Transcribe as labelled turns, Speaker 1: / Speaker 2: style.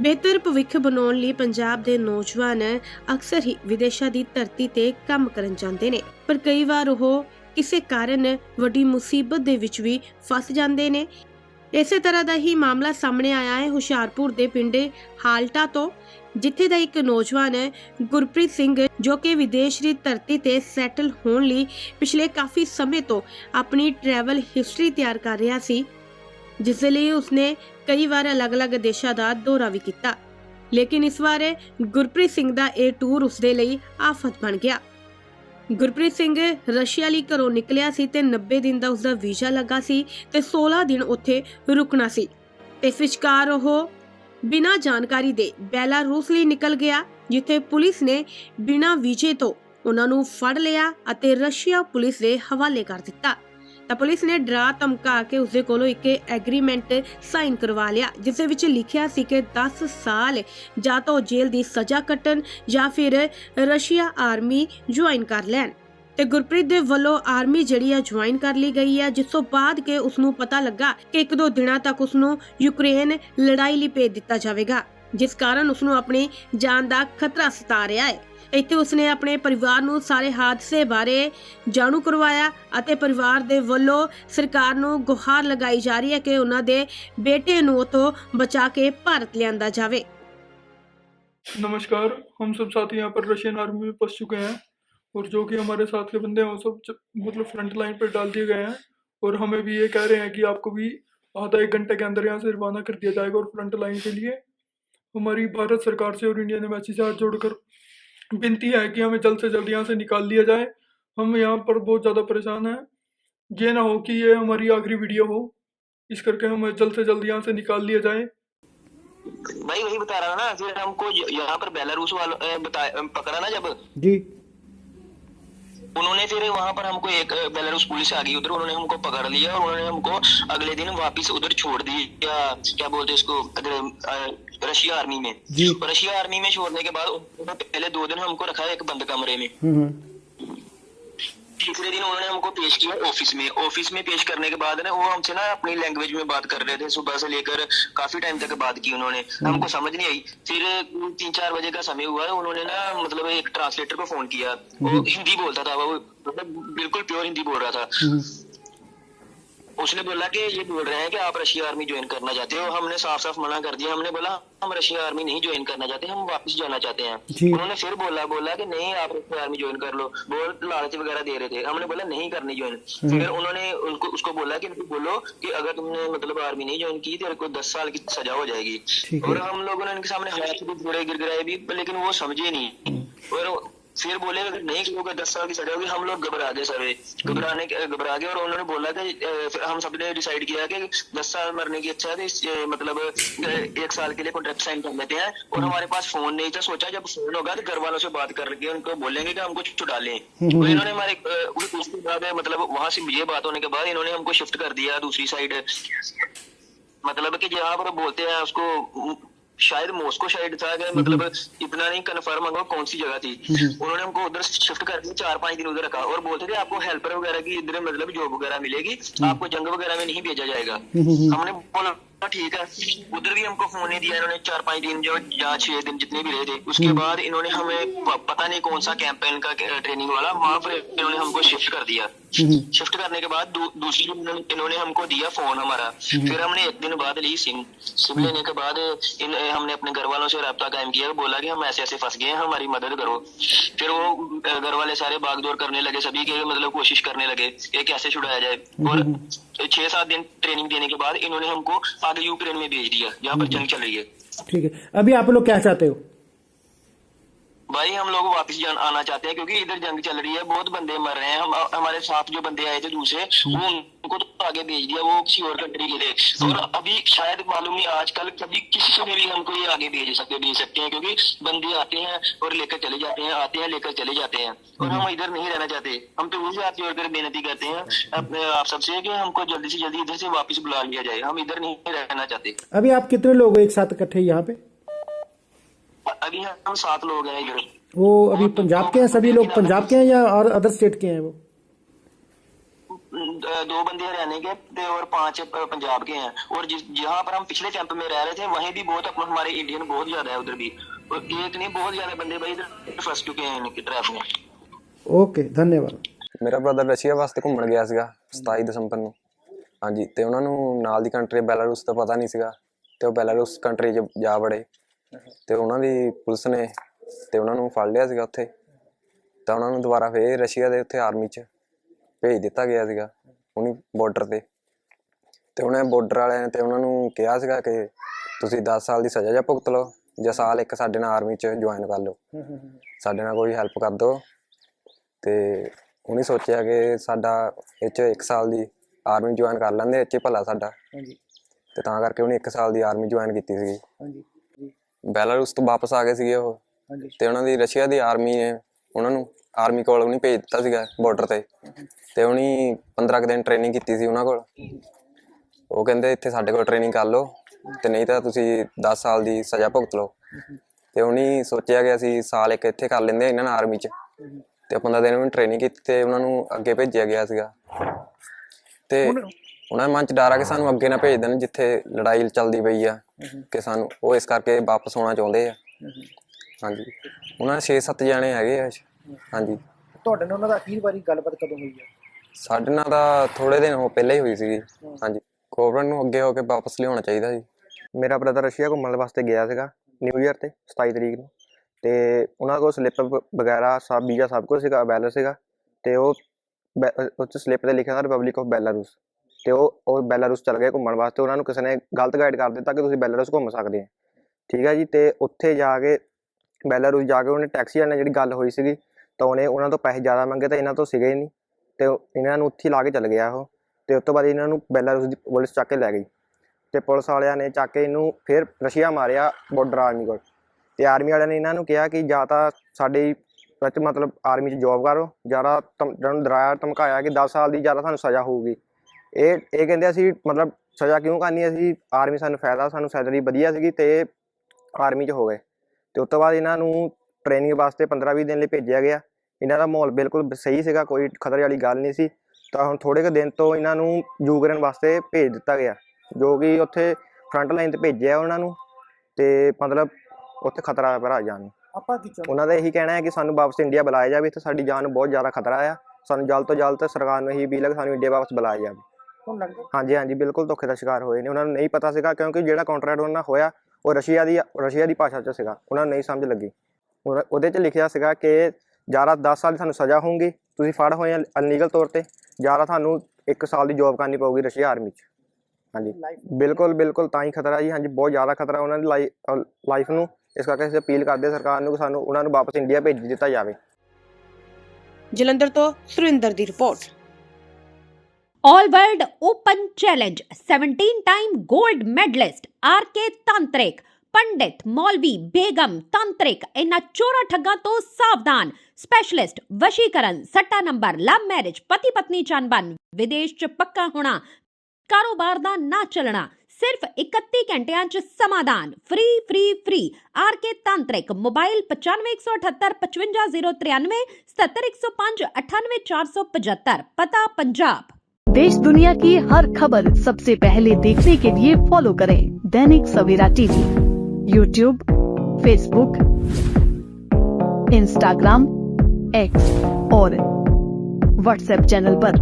Speaker 1: ਬਿਹਤਰ ਭਵਿੱਖ ਬਣਾਉਣ ਲਈ ਪੰਜਾਬ ਦੇ ਨੌਜਵਾਨ ਅਕਸਰ ਹੀ ਵਿਦੇਸ਼ਾਂ ਦੀ ਧਰਤੀ ਤੇ ਕੰਮ ਕਰਨ ਜਾਂਦੇ ਨੇ। ਪਰ ਕਈ ਵਾਰ ਉਹ ਕਿਸੇ ਕਾਰਨ ਵੱਡੀ ਮੁਸੀਬਤ ਦੇ ਵਿੱਚ ਵੀ ਫਸ ਜਾਂਦੇ ਨੇ। ਇਸੇ ਤਰ੍ਹਾਂ ਦਾ ਹੀ ਮਾਮਲਾ ਸਾਹਮਣੇ ਆਇਆ ਹੈ ਹੁਸ਼ਿਆਰਪੁਰ ਦੇ ਪਿੰਡ ਹਾਲਟਾ ਤੋਂ, ਜਿੱਥੇ ਦਾ ਇੱਕ ਨੌਜਵਾਨ ਹੈ ਗੁਰਪ੍ਰੀਤ ਸਿੰਘ ਜੋ ਕਿ ਵਿਦੇਸ਼ ਦੀ ਧਰਤੀ ਤੇ ਸੈਟਲ ਹੋਣ ਲਈ ਪਿਛਲੇ ਕਾਫੀ ਸਮੇਂ ਤੋਂ ਆਪਣੀ ਟਰੈਵਲ ਹਿਸਟਰੀ ਤਿਆਰ ਕਰ ਰਿਹਾ ਸੀ ਜਿਸ ਲਈ ਉਸਨੇ ਕਈ ਵਾਰ ਅਲੱਗ-ਅਲੱਗ ਦੇਸ਼ਾਂ ਦਾ ਦੌਰਾ ਵੀ ਕੀਤਾ। ਲੇਕਿਨ ਇਸ ਵਾਰ ਗੁਰਪ੍ਰੀਤ ਸਿੰਘ ਦਾ ਇਹ ਟੂਰ ਉਸਦੇ ਲਈ ਆਫਤ ਬਣ ਗਿਆ। ਗੁਰਪ੍ਰੀਤ ਸਿੰਘ ਰਸ਼ੀਆ ਲਈ ਘਰੋਂ ਨਿਕਲਿਆ ਸੀ ਤੇ 90 ਦਿਨ ਦਾ ਉਸਦਾ ਵੀਜ਼ਾ ਲੱਗਾ ਸੀ ਤੇ 16 ਦਿਨ ਉੱਥੇ ਰੁਕਣਾ ਸੀ। ਇਸ ਵਿਚਕਾਰ ਉਹ ਬਿਨਾਂ ਜਾਣਕਾਰੀ ਦੇ ਬੈਲਾਰੂਸ ਲਈ ਨਿਕਲ ਗਿਆ, ਜਿੱਥੇ ਪੁਲਿਸ ਨੇ ਬਿਨਾਂ ਵੀਜ਼ੇ ਤੋਂ ਉਹਨਾਂ ਨੂੰ ਫੜ ਲਿਆ ਅਤੇ ਰਸ਼ੀਆ ਪੁਲਿਸ ਦੇ ਹਵਾਲੇ ਕਰ ਦਿੱਤਾ। ਤਾਂ ਪੁਲਿਸ ਨੇ ਡਰਾ ਧਮਕਾ ਕੇ ਉਸਦੇ ਕੋਲੋਂ ਇੱਕ ਐਗਰੀਮੈਂਟ ਸਾਈਨ ਕਰਵਾ ਲਿਆ, ਜਿਸ ਦੇ ਵਿੱਚ ਲਿਖਿਆ ਸੀ ਕਿ 10 ਸਾਲ ਜਾਂ ਤਾਂ ਜੇਲ੍ਹ ਦੀ ਸਜ਼ਾ ਕੱਟਣ ਜਾਂ ਫਿਰ ਰਸ਼ੀਆ ਆਰਮੀ ਜੁਆਇਨ ਕਰ ਲੈਣ। ਤੇ ਗੁਰਪ੍ਰੀਤ ਦੇ ਵੱਲੋਂ ਆਰਮੀ ਜਿਹੜੀ ਆ ਜੁਆਇਨ ਕਰ ਲਈ ਗਈ ਹੈ ਜਿਸ ਤੋਂ ਬਾਅਦ ਕਿ ਉਸ ਨੂੰ ਪਤਾ ਲੱਗਾ ਕਿ ਇੱਕ ਦੋ ਦਿਨਾਂ ਤੱਕ ਉਸ ਨੂੰ ਯੂਕਰੇਨ ਲੜਾਈ ਲਈ ਭੇਜ ਦਿੱਤਾ ਜਾਵੇਗਾ, ਜਿਸ ਕਾਰਨ ਉਸ ਨੂੰ ਆਪਣੀ ਜਾਨ ਦਾ ਖਤਰਾ ਸਤਾ ਰਿਹਾ ਹੈ। ਇੱਥੇ ਉਸਨੇ ਆਪਣੇ ਪਰਿਵਾਰ ਨੂੰ ਸਾਰੇ ਹਾਦਸੇ ਬਾਰੇ ਜਾਣੂ ਕਰਵਾਇਆ ਅਤੇ ਪਰਿਵਾਰ ਦੇ ਵੱਲੋਂ ਸਰਕਾਰ ਨੂੰ ਗੁਹਾਰ ਲਗਾਈ ਜਾ ਰਹੀ ਹੈ ਕਿ ਉਹਨਾਂ ਦੇ ਬੇਟੇ ਨੂੰ ਉਤੋਂ ਬਚਾ ਕੇ ਭਾਰਤ ਲਿਆਂਦਾ ਜਾਵੇ
Speaker 2: नमस्कार हम सब साथी यहाँ पर रशियन आर्मी में फंस चुके हैं और जो कि हमारे साथ के बंदे हैं वो सब च- मतलब फ्रंट लाइन पर डाल दिए गए हैं और हमें भी ये कह रहे हैं कि आपको भी आधा एक घंटे के अंदर यहाँ से रवाना कर दिया जाएगा और फ्रंट लाइन के लिए हमारी भारत सरकार से और इंडियन एम्बेसी से हाथ जोड़कर بنتی ہے کہ ہمیں جلد سے جلد یہاں سے نکال لیا جائے۔ ہم یہاں پر بہت زیادہ پریشان ہیں۔ یہ نہ ہو کہ یہ ہماری آخری ویڈیو ہو۔ اس کر کے ہمیں جلد سے جلد یہاں سے نکال لیا
Speaker 3: جائے۔ بھائی وہی بتا رہا نا پھر ہم کو یہاں پر بیلاروس والا پکڑا نا جب؟ جی۔ انہوں نے
Speaker 4: پھر
Speaker 3: وہاں پر ہم کو ایک بیلاروس پولیس آ گئی ادھر انہوں نے ہم کو پکڑ لیا اور انہوں نے ہم کو اگلے دن واپس ادھر چھوڑ دیا کیا بولتے اس کو ادھر رشیا آرمی میں۔
Speaker 4: جی۔
Speaker 3: رشیا آرمی میں چھوڑنے کے بعد پہلے دو دن ہم کو رکھا ایک بند کمرے میں۔
Speaker 4: تیسرے دن
Speaker 3: انہوں نے ہم کو پیش کیا آفس میں۔ آفس میں پیش کرنے کے بعد نا وہ ہم سے نا اپنی لینگویج میں بات کر رہے تھے۔ صبح سے لے کر کافی ٹائم تک بات کی انہوں نے۔ ہم کو سمجھ نہیں آئی۔ پھر تین چار بجے کا سمے ہوا انہوں نے نا مطلب ایک ٹرانسلیٹر کو فون کیا۔ وہ ہندی بولتا تھا وہ مطلب بالکل
Speaker 4: پیور
Speaker 3: ہندی بول رہا تھا۔ اس نے بولا کہ یہ بول رہے ہیں کہ آپ رشیا آرمی جوائن کرنا چاہتے ہو۔ ہم نے صاف صاف منع کر دیا۔ ہم نے بولا ہم رشیا آرمی نہیں جوائن
Speaker 4: کرنا
Speaker 3: چاہتے ہم واپس جانا چاہتے ہیں۔ انہوں نے پھر بولا بولا کہ نہیں آپ رشیا آرمی جوائن کر لو۔ بول لالچ وغیرہ دے رہے تھے۔ ہم نے بولا نہیں کرنی جوائن پھر انہوں نے ان کو اس کو بولا کہ بولو کہ اگر تم نے مطلب آرمی
Speaker 4: نہیں جوائن
Speaker 3: کی تیرے کو دس سال کی سزا ہو جائے گی۔ اور ہم لوگوں نے ان کے سامنے ہاتھ بھی تھوڑے گر گرائے بھی لیکن وہ سمجھے نہیں۔ اور پھر بولے نہیں کہ ہوگا دس سال کی سزا ہوگی ہم لوگ گھبرا گئے سارے۔ گھبرانے گھبرا گئے اور انہوں نے بولا کہ ہم سب نے ڈیسائیڈ کیا کہ دس سال مرنے کی اچھا ہے مطلب ایک سال کے لیے کانٹریکٹ سائن کر لیتے ہیں۔ اور ہمارے پاس فون نہیں تھا سوچا جب فون ہوگا تو گھر والوں سے بات کر کے ان کو بولیں گے کہ ہم کو چھٹا لیں۔ انہوں نے ہمارے اس کے بعد مطلب وہاں سے یہ بات ہونے کے بعد انہوں نے ہم کو شفٹ کر دیا دوسری سائڈ مطلب کہ جہاں پر بولتے ہیں اس کو شاید ماسکو شاید تھا اگر مطلب اتنا نہیں کنفرم ہوگا کون سی جگہ تھی۔ انہوں نے ہم کو ادھر شفٹ کر کے چار پانچ دن ادھر رکھا اور بولتے تھے آپ کو ہیلپر وغیرہ کی ادھر مطلب جاب وغیرہ ملے گی آپ کو جنگ وغیرہ میں نہیں بھیجا جائے گا۔ ہم نے بولا ٹھیک ہے۔ ادھر بھی ہم کو فون نہیں دیا انہوں نے چار پانچ دن جو یا چھ دن جتنے بھی رہے تھے۔ اس کے بعد انہوں نے ہمیں پتہ نہیں کون سا کیمپ کا ٹریننگ والا وہاں پر انہوں نے ہم کو شفٹ کر دیا۔ شفٹ کرنے کے بعد دوسری انہوں نے ہم کو دیا فون ہمارا۔ پھر ہم نے ایک دن بعد لی سم سم لینے کے بعد ہم نے اپنے گھر والوں سے رابطہ قائم کیا۔ بولا کہ ہم ایسے ایسے پھنس گئے ہیں ہماری مدد کرو۔ پھر وہ گھر والے سارے باغ دور کرنے لگے سبھی کے مطلب کوشش کرنے لگے کہ کیسے چھڑایا جائے۔ اور چھ سات دن ٹریننگ دینے کے بعد انہوں نے ہم کو आगे यूक्रेन में भेज दिया जहाँ पर जंग चल रही है
Speaker 4: ठीक है अभी आप लोग क्या चाहते हो
Speaker 3: بھائی ہم لوگ واپس جان آنا چاہتے ہیں کیونکہ ادھر جنگ چل رہی ہے بہت بندے مر رہے ہیں۔ ہم ہمارے ساتھ جو بندے آئے تھے دوسرے وہ ان کو تو آگے بھیج دیا وہ کسی اور کنٹری کے تھے۔ اور ابھی شاید معلوم نہیں آج کل کبھی کسی سے بھی ہم کو یہ آگے بھیج سکتے بھیج سکتے ہیں۔ کیونکہ بندے آتے ہیں اور لے کر چلے جاتے ہیں آتے ہیں لے کر چلے جاتے ہیں۔ اور ہم ادھر نہیں رہنا چاہتے۔ ہم تو وہی آتے اور ادھر محنتی کرتے ہیں۔ آپ سب سے کہ ہم کو جلدی سے جلدی ادھر سے واپس بلا
Speaker 4: لیا جائے۔ ہم ادھر نہیں رہنا چاہتے۔ ابھی آپ کتنے لوگ ایک ساتھ اکٹھے یہاں پہ؟
Speaker 3: अभी हम सात लोग हैं इधर
Speaker 4: वो अभी पंजाब के हैं सभी लोग पंजाब के हैं या और अदर स्टेट के हैं वो
Speaker 3: अ, दो बंदे हरियाणा के थे और पांच अ, पंजाब के हैं और जिस जहाँ पर हम पिछले कैंप में रह रहे थे वहीं भी बहुत अपना हमारे इंडियन बहुत ज्यादा है उधर भी और एक नहीं बहुत ज्यादा बंदे भाई इधर फंस चुके हैं इनके ट्रैप में
Speaker 4: ओके धन्यवाद
Speaker 5: ਮੇਰਾ ਬ੍ਰਦਰ ਰਸ਼ੀਆ ਵਾਸਤੇ ਘੁੰਮਣ ਗਿਆ ਸੀਗਾ 27 ਦਸੰਬਰ ਨੂੰ ਹਾਂਜੀ ਤੇ ਉਹਨਾਂ ਨੂੰ ਨਾਲ ਦੀ ਕੰਟਰੀ ਬੈਲਾਰੂਸ ਦਾ ਪਤਾ ਨਹੀਂ ਸੀਗਾ ਤੇ ਉਹ ਬੈਲਾਰੂਸ ਕੰਟਰੀ 'ਚ ਜਾ ਵੜੇ ਤੇ ਉਹਨਾਂ ਦੀ ਪੁਲਿਸ ਨੇ ਤੇ ਉਹਨਾਂ ਨੂੰ ਫੜ ਲਿਆ ਸੀਗਾ ਉੱਥੇ। ਤਾਂ ਉਹਨਾਂ ਨੂੰ ਦੁਬਾਰਾ ਫੇਰ ਰਸ਼ੀਆ ਦੇ ਉੱਥੇ ਆਰਮੀ 'ਚ ਭੇਜ ਦਿੱਤਾ ਗਿਆ ਸੀਗਾ ਉਹਨੀ ਬਾਰਡਰ ਤੇ। ਤੇ ਉਹਨੇ ਬਾਰਡਰ ਵਾਲਿਆਂ ਨੇ ਤੇ ਉਹਨਾਂ ਨੂੰ ਕਿਹਾ ਸੀਗਾ ਕਿ ਤੁਸੀਂ 10 ਸਾਲ ਦੀ ਸਜ਼ਾ ਜਾਂ ਭੁਗਤ ਲਓ ਜਾਂ ਸਾਲ ਇੱਕ ਸਾਡੇ ਨਾਲ ਆਰਮੀ 'ਚ ਜੁਆਇਨ ਕਰ ਲਓ। ਸਾਡੇ ਨਾਲ ਕੋਈ ਹੈਲਪ ਕਰ ਦਿਓ। ਤੇ ਉਹਨੇ ਸੋਚਿਆ ਕਿ ਸਾਡਾ ਇਹ 'ਚ 1 ਸਾਲ ਦੀ ਆਰਮੀ ਜੁਆਇਨ ਕਰ ਲੈਂਦੇ ਇਹ 'ਚ ਭਲਾ ਸਾਡਾ।
Speaker 4: ਹਾਂਜੀ।
Speaker 5: ਤੇ ਤਾਂ ਕਰਕੇ ਉਹਨੇ 1 ਸਾਲ ਦੀ ਆਰਮੀ ਜੁਆਇਨ ਕੀਤੀ ਸੀਗੀ।
Speaker 4: ਹਾਂਜੀ।
Speaker 5: ਬੈਲਾਰੂਸ ਤੋਂ ਵਾਪਸ ਆ ਗਏ ਸੀਗੇ ਉਹ।
Speaker 4: ਹਾਂਜੀ।
Speaker 5: ਤੇ ਉਹਨਾਂ ਦੀ ਰਸ਼ੀਆ ਦੀ ਆਰਮੀ ਨੇ ਉਹਨਾਂ ਨੂੰ ਆਰਮੀ ਕੋਲ ਉਹਨੇ ਭੇਜ ਦਿੱਤਾ ਸੀਗਾ ਬਾਰਡਰ ਤੇ। ਤੇ ਉਹਨੇ 15 ਕੁ ਦਿਨ ਟ੍ਰੇਨਿੰਗ ਕੀਤੀ ਸੀ ਉਹਨਾਂ ਕੋਲ। ਉਹ ਕਹਿੰਦੇ ਇੱਥੇ ਸਾਡੇ ਕੋਲ ਟ੍ਰੇਨਿੰਗ ਕਰ ਲਓ ਤੇ ਨਹੀਂ ਤਾਂ ਤੁਸੀਂ 10 ਸਾਲ ਦੀ ਸਜ਼ਾ ਭੁਗਤ ਲਓ। ਤੇ ਉਹਨੇ ਸੋਚਿਆ ਕਿ ਅਸੀਂ ਸਾਲ ਇੱਕ ਇੱਥੇ ਕਰ ਲੈਂਦੇ ਇਹਨਾਂ ਨਾਲ ਆਰਮੀ 'ਚ। ਤੇ 15 ਦਿਨ ਉਹਨੇ ਟ੍ਰੇਨਿੰਗ ਕੀਤੀ ਤੇ ਉਹਨਾਂ ਨੂੰ ਅੱਗੇ ਭੇਜਿਆ ਗਿਆ ਸੀਗਾ। ਤੇ ਉਹਨਾਂ ਦੇ ਮਨ 'ਚ ਡਰ ਆ ਕਿ ਸਾਨੂੰ ਅੱਗੇ ਨਾ ਭੇਜ ਦੇਣ ਜਿੱਥੇ ਲੜਾਈ ਚੱਲਦੀ ਪਈ ਆ ਕਿ ਸਾਨੂੰ ਉਹ ਇਸ ਕਰਕੇ ਵਾਪਸ ਆਉਣਾ ਚਾਹੁੰਦੇ ਆ। ਹਾਂਜੀ। ਉਹਨਾਂ ਦੇ 6-7 ਜਣੇ ਹੈਗੇ ਆ ਹਾਂਜੀ।
Speaker 4: ਤੁਹਾਡੇ ਨਾਲ ਉਹਨਾਂ ਦਾ ਅਖੀਰ ਵਾਰੀ ਗੱਲਬਾਤ ਕਦੋਂ ਹੋਈ ਹੈ
Speaker 5: ਸਾਡੇ ਨਾਲ ਤਾਂ ਥੋੜੇ ਦਿਨ ਹੋ ਪਹਿਲਾਂ ਹੀ ਹੋਈ ਸੀਗੀ। ਹਾਂਜੀ। ਗਵਰਨਮੈਂਟ ਨੂੰ ਅੱਗੇ ਹੋ ਕੇ ਵਾਪਸ ਲਿਆਉਣਾ ਚਾਹੀਦਾ ਸੀ। ਮੇਰਾ ਬ੍ਰਦਰ ਰਸ਼ੀਆ ਘੁੰਮਣ ਵਾਸਤੇ ਗਿਆ ਸੀਗਾ ਨਿਊ ਇਅਰ ਤੇ 27 ਤਰੀਕ ਨੂੰ। ਤੇ ਉਹਨਾਂ ਕੋਲ ਸਲਿੱਪ ਵਗੈਰਾ ਸਭ ਵੀਜ਼ਾ ਸਭ ਕੁਝ ਸੀਗਾ ਅਵੇਲੇਬਲ ਸੀਗਾ। ਤੇ ਉਹ ਬੈ- ਅਹ ਉਹ 'ਚ ਸਲਿੱਪ ਤੇ ਲਿਖਿਆ ਰਿਪਬਲਿਕ ਆਫ ਬੈਲਾਰੂਸ ਤੇ ਉਹ ਉਹ ਬੈਲਾਰੂਸ ਚਲ ਗਏ ਘੁੰਮਣ ਵਾਸਤੇ। ਉਹਨਾਂ ਨੂੰ ਕਿਸੇ ਨੇ ਗਲਤ ਗਾਈਡ ਕਰ ਦਿੱਤਾ ਕਿ ਤੁਸੀਂ ਬੈਲਾਰੂਸ ਘੁੰਮ ਸਕਦੇ ਆ ਠੀਕ ਹੈ ਜੀ? ਤੇ ਉੱਥੇ ਜਾ ਕੇ, ਬੈਲਾਰੂਸ ਜਾ ਕੇ ਉਹਨੇ ਟੈਕਸੀ ਵਾਲੇ ਨਾਲ ਜਿਹੜੀ ਗੱਲ ਹੋਈ ਸੀਗੀ, ਤਾਂ ਉਹਨੇ ਉਹਨਾਂ ਤੋਂ ਪੈਸੇ ਜ਼ਿਆਦਾ ਮੰਗੇ ਤਾਂ ਇਹਨਾਂ ਤੋਂ ਸੀਗੇ ਹੀ ਨਹੀਂ। ਤੇ ਇਹਨਾਂ ਨੂੰ ਉੱਥੇ ਲਾ ਕੇ ਚਲ ਗਿਆ ਉਹ। ਤੇ ਉਸ ਤੋਂ ਬਾਅਦ ਇਹਨਾਂ ਨੂੰ ਬੈਲਾਰੂਸ ਦੀ ਪੁਲਿਸ ਚੱਕ ਕੇ ਲੈ ਗਈ। ਤੇ ਪੁਲਿਸ ਵਾਲਿਆਂ ਨੇ ਚੱਕ ਕੇ ਇਹਨੂੰ ਫਿਰ ਰਸ਼ੀਆ ਮਾਰਿਆ ਬਾਰਡਰ ਆਰਮੀ ਕੋਲ। ਤੇ ਆਰਮੀ ਵਾਲਿਆਂ ਨੇ ਇਹਨਾਂ ਨੂੰ ਕਿਹਾ ਕਿ ਜਾਂ ਤਾਂ ਸਾਡੇ ਵਿੱਚ ਮਤਲਬ ਆਰਮੀ 'ਚ ਜੌਬ ਕਰੋ ਜ਼ਿਆਦਾ ਜਿਹਨਾਂ ਨੂੰ ਡਰਾਇਆ, ਧਮਕਾਇਆ ਕਿ 10 ਸਾਲ ਦੀ ਜ਼ਿਆਦਾ ਤੁਹਾਨੂੰ ਸਜ਼ਾ ਹੋਊਗੀ। ਇਹ ਇਹ ਕਹਿੰਦੇ ਅਸੀਂ ਮਤਲਬ ਸਜ਼ਾ ਕਿਉਂ ਕਰਨੀ ਅਸੀਂ ਆਰਮੀ ਸਾਨੂੰ ਫਾਇਦਾ ਸਾਨੂੰ ਸੈਲਰੀ ਵਧੀਆ ਸੀਗੀ ਤੇ ਆਰਮੀ 'ਚ ਹੋ ਗਏ। ਤੇ ਉਸ ਤੋਂ ਬਾਅਦ ਇਹਨਾਂ ਨੂੰ ਟ੍ਰੇਨਿੰਗ ਵਾਸਤੇ 15-20 ਦਿਨ ਲਈ ਭੇਜਿਆ ਗਿਆ। ਇਹਨਾਂ ਦਾ ਮਾਹੌਲ ਬਿਲਕੁਲ ਸਹੀ ਸੀਗਾ ਕੋਈ ਖਤਰੇ ਵਾਲੀ ਗੱਲ ਨਹੀਂ ਸੀ। ਤਾਂ ਹੁਣ ਥੋੜੇ ਕੁ ਦਿਨ ਤੋਂ ਇਹਨਾਂ ਨੂੰ ਯੂਕਰੇਨ ਵਾਸਤੇ ਭੇਜ ਦਿੱਤਾ ਗਿਆ ਜੋ ਕਿ ਉੱਥੇ ਫਰੰਟ ਲਾਈਨ ਤੇ ਭੇਜਿਆ ਉਹਨਾਂ ਨੂੰ ਤੇ ਮਤਲਬ ਉੱਥੇ ਖਤਰਾ ਭਰਾ ਨੂੰ।
Speaker 4: ਆਪਾਂ ਕੀ ਚਾਹੁੰਦੇ?
Speaker 5: ਉਹਨਾਂ ਦਾ ਇਹੀ ਕਹਿਣਾ ਹੈ ਕਿ ਸਾਨੂੰ ਵਾਪਸ ਇੰਡੀਆ ਬੁਲਾਇਆ ਜਾਵੇ ਇੱਥੇ ਸਾਡੀ ਜਾਨ ਨੂੰ ਬਹੁਤ ਜ਼ਿਆਦਾ ਖਤਰਾ ਆ। ਸਾਨੂੰ ਜਲਦ ਤੋਂ ਜਲਦ ਸਰਕਾਰ ਨੂੰ ਇਹੀ ਅਪੀਲ ਹੈ ਕਿ ਸਾਨੂੰ ਇੰਡੀਆ ਵਾਪਸ ਬੁਲਾਇਆ ਜਾਵੇ। ਹਾਂਜੀ ਹਾਂਜੀ ਬਿਲਕੁਲ ਧੋਖੇ ਦਾ ਸ਼ਿਕਾਰ ਹੋਏ ਨੇ। ਉਹਨਾਂ ਨੂੰ ਨਹੀਂ ਪਤਾ ਸੀਗਾ ਕਿਉਂਕਿ ਜਿਹੜਾ ਕੰਟਰੈਕਟ ਉਹਨਾਂ ਨਾਲ ਹੋਇਆ ਉਹ ਰਸ਼ੀਆ ਦੀ ਰਸ਼ੀਆ ਦੀ ਭਾਸ਼ਾ 'ਚ ਸੀਗਾ। ਉਹਨਾਂ ਨੂੰ ਨਹੀਂ ਸਮਝ ਲੱਗੀ। ਉਹ- ਉਹਦੇ 'ਚ ਲਿਖਿਆ ਸੀਗਾ ਕਿ ਜ਼ਿਆਦਾ 10 ਸਾਲ ਦੀ ਤੁਹਾਨੂੰ ਸਜ਼ਾ ਹੋਊਗੀ ਤੁਸੀਂ ਫੜ ਹੋਏ ਅਨਲੀਗਲ ਤੌਰ ਤੇ। ਜ਼ਿਆਦਾ ਤੁਹਾਨੂੰ 1 ਸਾਲ ਦੀ ਜੌਬ ਕਰਨੀ ਪਊਗੀ ਰਸ਼ੀਆ ਆਰਮੀ 'ਚ। ਹਾਂਜੀ। ਬਿਲਕੁਲ ਬਿਲਕੁਲ ਤਾਂ ਹੀ ਖਤਰਾ ਜੀ। ਹਾਂਜੀ ਬਹੁਤ ਜ਼ਿਆਦਾ ਖਤਰਾ ਉਹਨਾਂ ਦੀ ਲਾਈਫ ਨੂੰ। ਇਸ ਕਰਕੇ ਅਸੀਂ ਅਪੀਲ ਕਰਦੇ ਸਰਕਾਰ ਨੂੰ ਕਿ ਸਾਨੂੰ ਉਹਨਾਂ ਨੂੰ ਵਾਪਸ ਇੰਡੀਆ ਭੇਜ ਦਿੱਤਾ ਜਾਵੇ।
Speaker 1: ਜਲੰਧਰ ਤੋਂ ਸੁਰਿੰਦਰ ਦੀ report.
Speaker 6: All World Open Challenge 17 time gold medalist RK Tantrik pandit maulvi begum tantrik ਇਹਨਾਂ ਚੋਰਾ ਠੱਗਾਂ ਤੋਂ ਸਾਵਧਾਨ ਸਪੈਸ਼ਲਿਸਟ ਵਸ਼ੀਕਰਨ ਸੱਟਾ ਨੰਬਰ ਲਵ ਮੈਰਿਜ ਪਤੀ ਪਤਨੀ ਚੰਬਨ ਵਿਦੇਸ਼ ਚ ਪੱਕਾ ਹੋਣਾ ਕਾਰੋਬਾਰ ਦਾ ਨਾ ਚੱਲਣਾ ਸਿਰਫ 31 ਘੰਟਿਆਂ ਚ ਸਮਾਧਾਨ free free free RK tantrik mobile 9518 55093 77105 98475 ਪਤਾ ਪੰਜਾਬ
Speaker 7: دیش دنیا کی ہر خبر سب سے پہلے دیکھنے کے لیے فالو کریں Dainik Savera TV, YouTube Facebook Instagram, X اور واٹس ایپ چینل پر۔